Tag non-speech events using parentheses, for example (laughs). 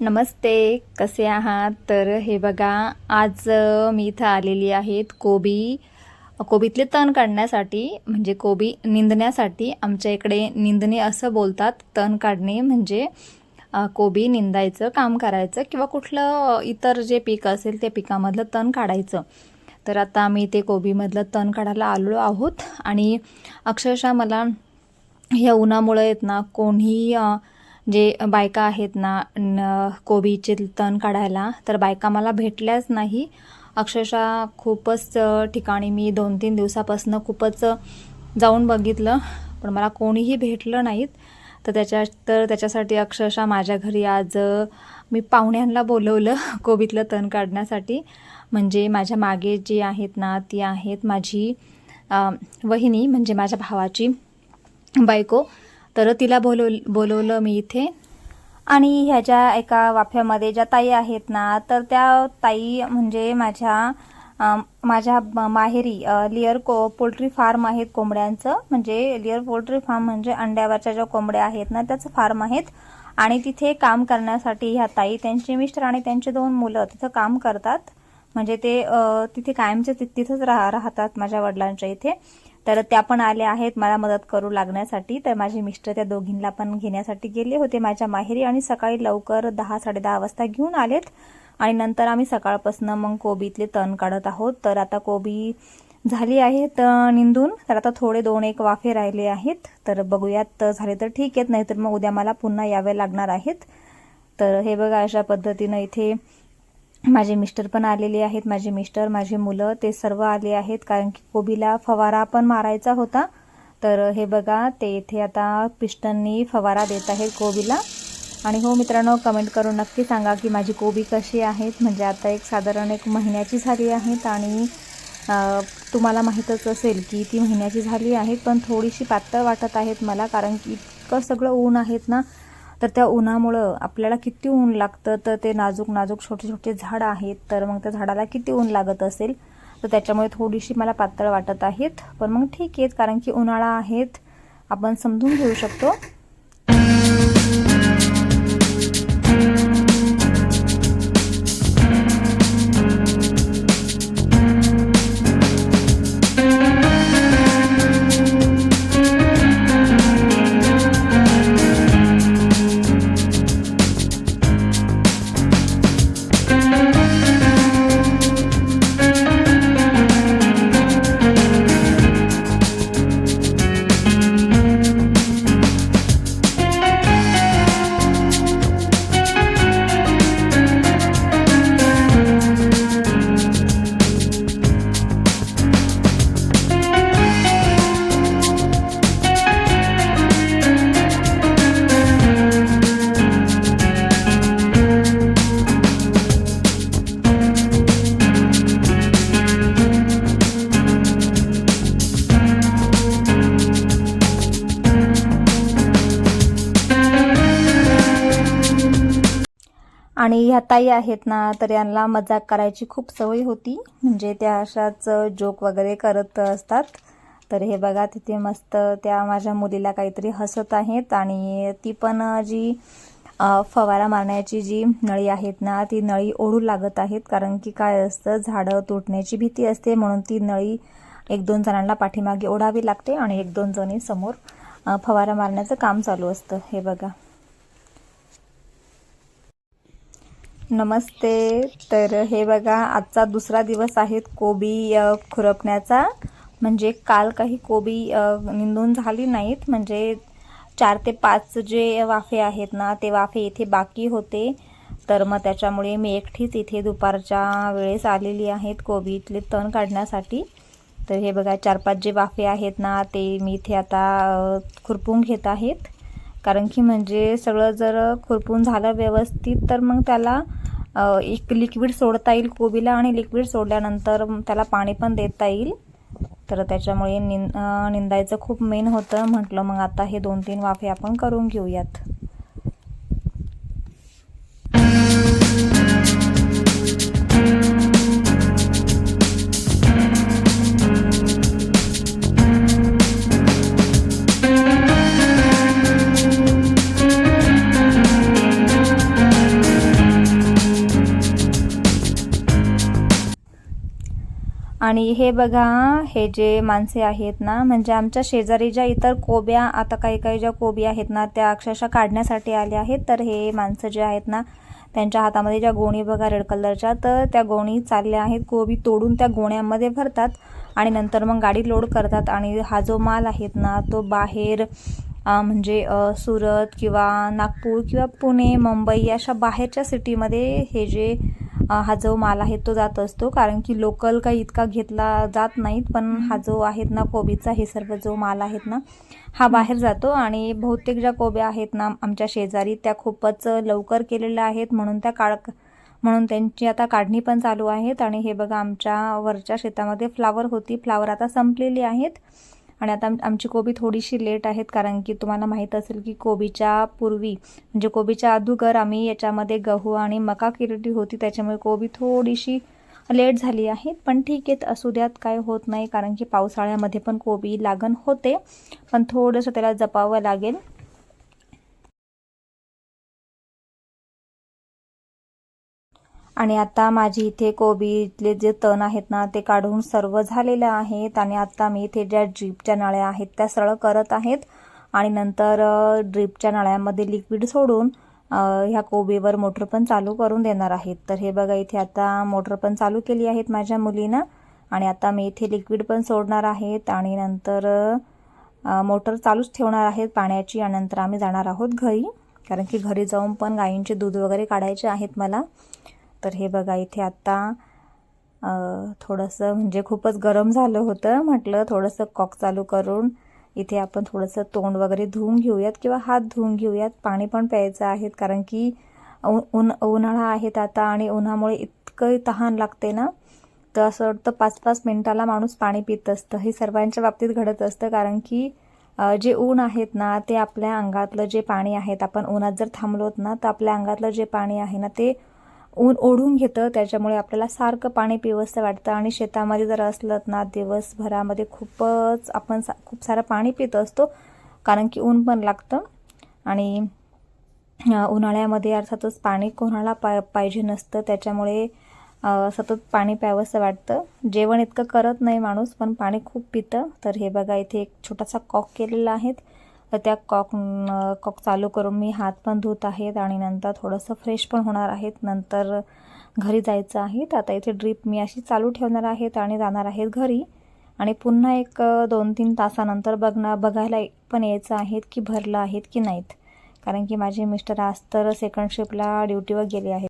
नमस्ते कसे आहात? तर हे बघा आज मी इथं आलेली आहेत कोबी. कोबीतले तण काढण्यासाठी म्हणजे कोबी निंदण्यासाठी आमच्या इकडे निंदणे असं बोलतात तण काढणे म्हणजे कोबी निंदायचं काम करायचं किंवा कुठलं इतर जे पीक असेल त्या पिकामधलं तण काढायचं. तर आता आम्ही ते कोबीमधलं तण काढायला आलो आहोत आणि अक्षरशः मला ह्या उन्हामुळे आहेत ना कोणीही जे बायका आहेत ना न कोबीचे तण काढायला तर बायका मला भेटल्याच नाही. अक्षरशः खूपच ठिकाणी मी दोन तीन दिवसापासून खूपच जाऊन बघितलं पण मला कोणीही भेटलं नाहीत. तर त्याच्या तर त्याच्यासाठी अक्षरशः माझ्या घरी आज मी पाहुण्यांना बोलवलं (laughs) कोबीतलं तण काढण्यासाठी. म्हणजे माझ्या मागे जी आहेत ना ती आहेत माझी वहिनी म्हणजे माझ्या भावाची बायको. तर तिला बोलव बोलवलं मी इथे. आणि ह्याच्या एका वाफ्यामध्ये ज्या ताई आहेत ना तर त्या ताई म्हणजे माझ्या माझ्या माहेरी लिअर को पोल्ट्री फार्म आहेत कोंबड्यांचं. म्हणजे लिअर पोल्ट्री फार्म म्हणजे अंड्यावरच्या ज्या कोंबड्या आहेत ना त्याचं फार्म आहेत. आणि तिथे काम करण्यासाठी ह्या ताई त्यांचे मिस्टर आणि त्यांचे दोन मुलं तिथं काम करतात. म्हणजे ते तिथे कायमचे ति- तिथंच राह राहतात माझ्या वडिलांच्या इथे. तर त्या पण आल्या आहेत मला मदत करू लागण्यासाठी. तर माझे मिस्टर त्या दोघींना पण घेण्यासाठी गेले होते माझ्या माहेरी आणि सकाळी लवकर दहा साडेदहा वाजता घेऊन आलेत. आणि नंतर आम्ही सकाळपासून मग कोबीतले तण काढत आहोत. तर आता कोबी झाली आहेत निंदून. तर आता थोडे दोन एक वाफे राहिले आहेत. तर बघूयात झाले तर ठीक आहेत. नाहीतर मग उद्या मला पुन्हा यावे लागणार आहेत. तर हे बघा अशा पद्धतीनं इथे माझे मिस्टर पण आलेले आहेत माझे मिस्टर माझे मुलं ते सर्व आले आहेत. कारण की कोबीला फवारा पण मारायचा होता. तर हे बघा ते इथे आता पिस्टननी फवारा देत आहेत कोबीला. आणि हो मित्रांनो कमेंट करून नक्की सांगा की माझी कोबी कशी आहेत. म्हणजे आता एक साधारण एक महिन्याची झाली आहेत आणि तुम्हाला माहीतच असेल की ती महिन्याची झाली आहेत. पण थोडीशी पातळ वाटत आहेत मला कारण की इतकं सगळं ऊन आहेत ना तर त्या उन्हामुळं आपल्याला किती ऊन लागतं? तर ते नाजूक नाजूक छोटे छोटे झाड आहेत. तर मग त्या झाडाला किती ऊन लागत असेल? तर त्याच्यामुळे थोडीशी मला पातळ वाटत आहेत. पण मग ठीक आहेत कारण की उन्हाळा आहेत. आपण समजून घेऊ शकतो. आणि ह्या ताई आहेत ना तर यांना मजाक करायची खूप सवय होती. म्हणजे त्या अशाच जोक वगैरे करत असतात. तर हे बघा तिथे मस्त त्या माझ्या मुलीला काहीतरी हसत आहेत आणि ती पण जी फवारा मारण्याची जी नळी आहेत ना ती नळी ओढू लागत आहेत. कारण की काय असतं झाडं तुटण्याची भीती असते. म्हणून ती नळी एक दोन जणांना पाठीमागे ओढावी लागते आणि एक दोन जणी समोर फवारा मारण्याचं काम चालू असतं. हे बघा. नमस्ते. तर हे बघा आजचा दुसरा दिवस आहे कोबी खुरपण्याचा. म्हणजे काल काही कोबी निंदून झाली नाहीत. म्हणजे चार ते पाच जे वाफे आहेत ना ते वाफे इथे बाकी होते. तर मग त्याच्यामुळे मी एकटीच इथे दुपारच्या वेळेस आलेली आहेत कोबीतले तण काढण्यासाठी. तर हे बघा चार पाच जे वाफे आहेत ना ते मी इथे आता खुरपून घेत आहेत. कारण की म्हणजे सगळं जर खुरपून झालं व्यवस्थित तर मग त्याला एक लिक्विड सोडता येईल कोबीला आणि लिक्विड सोडल्यानंतर त्याला पाणी पण देता येईल. तर त्याच्यामुळे निं निंदायचं खूप मेन होतं. म्हटलं मग आता हे दोन तीन वाफे आपण करून घेऊयात. आणि हे बघा हे जे माणसे आहेत ना म्हणजे आमच्या शेजारी ज्या इतर कोब्या आता काही काही ज्या कोबी आहेत ना त्या अक्षरशः काढण्यासाठी आल्या आहेत. तर हे माणसं जे आहेत ना त्यांच्या हातामध्ये ज्या गोणी बघा रेड कलरच्या तर त्या गोणी चालल्या आहेत. कोबी तोडून त्या गोण्यामध्ये भरतात आणि नंतर मग गाडी लोड करतात. आणि हा जो माल आहेत ना तो बाहेर म्हणजे सुरत किंवा नागपूर किंवा पुणे मुंबई अशा बाहेरच्या सिटीमध्ये हे जे हा जो माल आहे तो जात असतो. कारण की लोकल काही इतका घेतला जात नाहीत. पण हा जो आहेत ना कोबीचा हे सर्व जो माल आहेत ना हा बाहेर जातो. आणि बहुतेक ज्या कोब्या आहेत ना आमच्या शेजारी त्या खूपच लवकर केलेल्या आहेत. म्हणून त्या काळ म्हणून त्यांची आता काढणी पण चालू आहेत. आणि हे बघा आमच्या वरच्या शेतामध्ये फ्लावर होती. फ्लावर आता संपलेली आहेत. आणि आता आमची कोबी थोडीशी लेट आहेत कारण की तुम्हाला माहीत असेल की कोबीच्या पूर्वी म्हणजे कोबीच्या अगोदर आम्ही याच्यामध्ये गहू आणि मका केलेली होती त्याच्यामुळे कोबी थोडीशी लेट झाली आहे. पण ठीक आहे असू द्यात काय होत नाही कारण की पावसाळ्यामध्ये पण कोबी लागण होते. पण थोडंसं त्याला जपावं लागेल. आणि आता माझी इथे कोबीतले जे तण आहेत ना ते काढून सर्व झालेलं आहेत आणि आता मी इथे ज्या ड्रीपच्या नळ्या आहेत त्या सरळ करत आहेत. आणि नंतर ड्रीपच्या नळ्यामध्ये लिक्विड सोडून ह्या कोबीवर मोटर पण चालू करून देणार आहेत. तर हे बघा इथे आता मोटर पण चालू केली आहेत माझ्या मुलीनं. आणि आता मी इथे लिक्विड पण सोडणार आहेत. आणि नंतर मोटर चालूच ठेवणार आहेत पाण्याची. आणि नंतर आम्ही जाणार आहोत घरी. कारण की घरी जाऊन पण गायींचे दूध वगैरे काढायचे आहेत मला. तर हे बघा इथे आता थोडंसं म्हणजे खूपच गरम झालं होतं. म्हटलं थोडंसं कॉक चालू करून इथे आपण थोडंसं तोंड वगैरे धुवून घेऊयात किंवा हात धुवून घेऊयात. पाणी पण प्यायचं आहेत कारण की उन उन्हाळा आहेत आता आणि उन्हामुळे इतकं तहान लागते ना. तर असं वाटतं पाच पाच मिनिटाला माणूस पाणी पित असतं. हे सर्वांच्या बाबतीत घडत असतं कारण की जे ऊन आहेत ना ते आपल्या अंगातलं जे पाणी आहेत आपण उन्हात जर थांबलोत ना तर आपल्या अंगातलं जे पाणी आहे ना ते ऊन ओढून घेतं त्याच्यामुळे आपल्याला सारखं पाणी पिवंसं वाटतं. आणि शेतामध्ये जर असलं ना दिवसभरामध्ये खूपच आपण सा खूप सारं पाणी पित असतो कारण की ऊन पण लागतं. आणि उन्हाळ्यामध्ये अर्थातच पाणी कोणाला पा पाहिजे नसतं. त्याच्यामुळे सतत पाणी प्यावंसं वाटतं. जेवण इतकं करत नाही माणूस पण पाणी खूप पितं. तर हे बघा इथे एक छोटासा कॉक केलेला आहे. तर त्या कॉक कॉक चालू करून मी हात पण धुत आहेत आणि नंतर थोडंसं फ्रेश पण होणार आहेत. नंतर घरी जायचं आहे. तर आता इथे ड्रीप मी अशी चालू ठेवणार आहेत आणि जाणार आहेत घरी. आणि पुन्हा एक दोन तीन तासानंतर बघणार बघायला पण यायचं आहेत की भरलं आहेत की नाहीत. कारण की माझे मिस्टर आज तर सेकंड शिफ्टला ड्युटीवर गेले आहेत.